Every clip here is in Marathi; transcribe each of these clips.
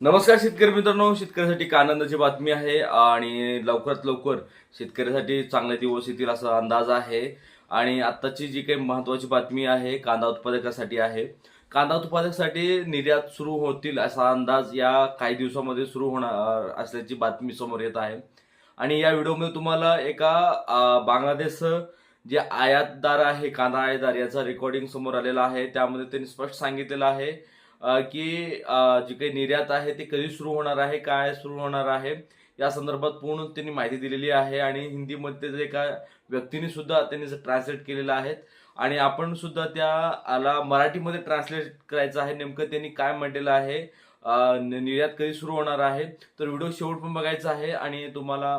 नमस्कार शेतकरी मित्रांनो. शेतकऱ्यासाठी आनंदाची बातमी आहे आणि लवकरात लवकर शेतकऱ्यासाठी चांगले दिवस येतील असा अंदाज आहे. आणि आत्ताची जी काही महत्वाची बातमी आहे कांदा उत्पादकासाठी आहे. कांदा उत्पादकासाठी निर्यात सुरू होतील असा अंदाज या काही दिवसामध्ये सुरू होणार असल्याची बातमी समोर येत आहे. आणि या व्हिडिओमध्ये तुम्हाला एका बांगलादेश जे आयातदार आहे कांदा आयातदार याचा रेकॉर्डिंग समोर आलेला आहे. त्यामध्ये त्यांनी स्पष्ट सांगितलेलं आहे की जी काही निर्यात आहे ती कधी सुरू होणार आहे काय सुरू होणार आहे या संदर्भात पूर्ण त्यांनी माहिती दिलेली आहे आणि हिंदीमध्ये जे एका व्यक्तीने सुद्धा त्यांनी ट्रान्सलेट केलेलं आहे आणि आपण सुद्धा त्याला मराठीमध्ये ट्रान्सलेट करायचं आहे नेमकं त्यांनी काय म्हटलेलं आहे निर्यात कधी सुरू होणार आहे? तर व्हिडिओ शेवट पण बघायचा आहे आणि तुम्हाला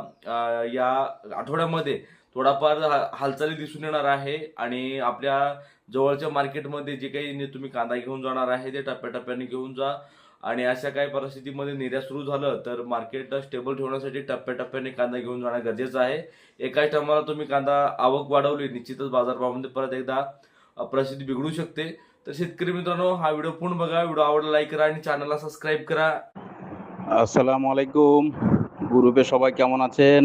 या आठवड्यामध्ये थोडाफार हा- हालचाली दिसून येणार आहे आणि आपल्या जवळच्या मार्केटमध्ये जे काही तुम्ही कांदा घेऊन जाणार आहे ते टप्प्याटप्प्याने घेऊन जा. आणि अशा काही परिस्थितीमध्ये निर्यात सुरू झालं तर मार्केट स्टेबल ठेवण्यासाठी टप्प्याटप्प्याने कांदा घेऊन जाणं गरजेचं आहे. एकाच टायमाला तुम्ही कांदा आवक वाढवली निश्चितच बाजारभावामध्ये परत एकदा परिस्थिती बिघडू शकते. तर शेतकरी मित्रांनो हा व्हिडिओ पूर्ण बघा व्हिडिओ आवडला लाईक करा आणि चॅनलला सबस्क्राईब करा আসসালামু আলাইকুম গ্রুপে সবাই কেমন আছেন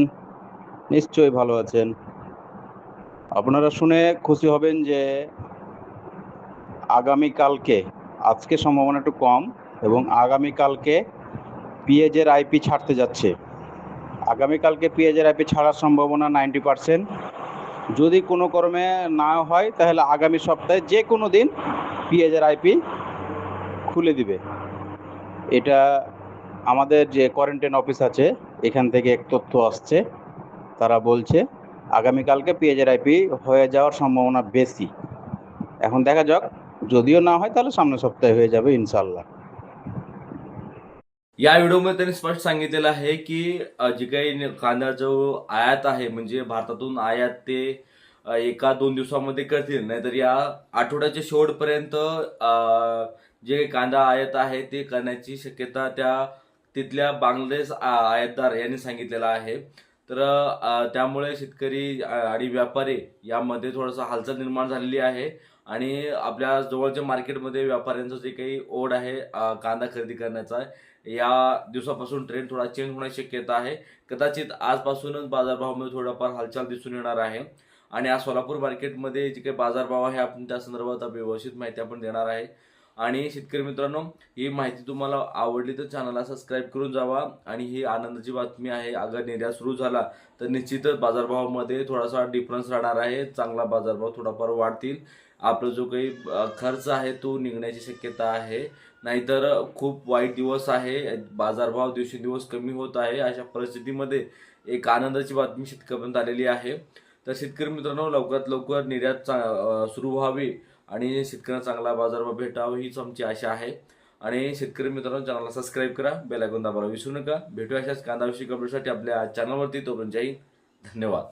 নিশ্চয়ই ভালো আছেন আপনারা শুনে খুশি হবেন যে আগামীকালকে আজকে সম্ভাবনা একটু কম এবং আগামীকালকে পেঁয়াজের আইপি ছাড়তে যাচ্ছে আগামীকালকে পেঁয়াজের আইপি ছাড়ার সম্ভাবনা নাইনটি পার্সেন্ট যদি কোনো কর্মে না হয়, তাহলে আগামী সপ্তাহে যে কোনো দিন পেঁয়াজের আইপি খুলে দিবে। এটা আমাদের যে কোয়ারেন্টাইন অফিস আছে, এখান থেকে এক তথ্য আসছে। তারা বলছে, আগামীকালকে পেঁয়াজের আইপি হয়ে যাওয়ার সম্ভাবনা বেশি। এখন দেখা যাক, যদিও না হয়, তাহলে সামনের সপ্তাহে হয়ে যাবে ইনশাল্লাহ या व्हिडिओमध्ये त्यांनी स्पष्ट सांगितलेलं आहे की जे काही कांदा जो आयात आहे म्हणजे भारतातून आयात ते एका दोन दिवसामध्ये करतील. नाहीतर या आठवड्याच्या शेवटपर्यंत जे कांदा आयात आहे ते करण्याची शक्यता त्या तिथल्या बांगलादेश आयातदार यांनी सांगितलेलं आहे. तर त्यामुळे शेतकरी आणि व्यापारी यामध्ये थोडंसं हालचाल निर्माण झालेली आहे. आणि आपल्या जवळच्या मार्केटमध्ये व्यापाऱ्यांचं जे काही ओढ आहे कांदा खरेदी करण्याचा या दिवसापासून ट्रेंड थोडा चेंज होण्याची शक्यता आहे. कदाचित आजपासूनच बाजारभावामध्ये थोडाफार हालचाल दिसून येणार आहे. आणि आज सोलापूर मार्केटमध्ये जे काही बाजारभाव आहे आपण त्या संदर्भात व्यवस्थित माहिती आपण देणार आहे. आणि शेतकरी मित्रांनो ही माहिती तुम्हाला आवडली तर चॅनलला सबस्क्राईब करून जावा. आणि ही आनंदाची बातमी आहे अगर निर्यात सुरू झाला तर निश्चितच बाजारभावामध्ये थोडासा डिफरन्स राहणार आहे. चांगला बाजारभाव थोडाफार वाढतील. आपला जो काही खर्च आहे तो निघण्याची शक्यता आहे. नाहीतर खूप वाईट दिवस आहे. बाजारभाव दिवसेंदिवस कमी होत आहे. अशा परिस्थितीमध्ये एक आनंदाची बातमी शेतकऱ्यांपर्यंत आलेली आहे. तर शेतकरी मित्रांनो लवकरात लवकर निर्यात चा- सुरू व्हावी. आणि शेतकऱ्यांना चांगला बाजारभाव भेटावा हीच आमची आशा आहे. आणि शेतकरी मित्रांनो चॅनलला सबस्क्राईब करा बेलायकॉन दाबायला विसरू नका. भेटू अशाच कांदा विषयी आपल्या चॅनलवरती तोपर्यंत जाईल धन्यवाद.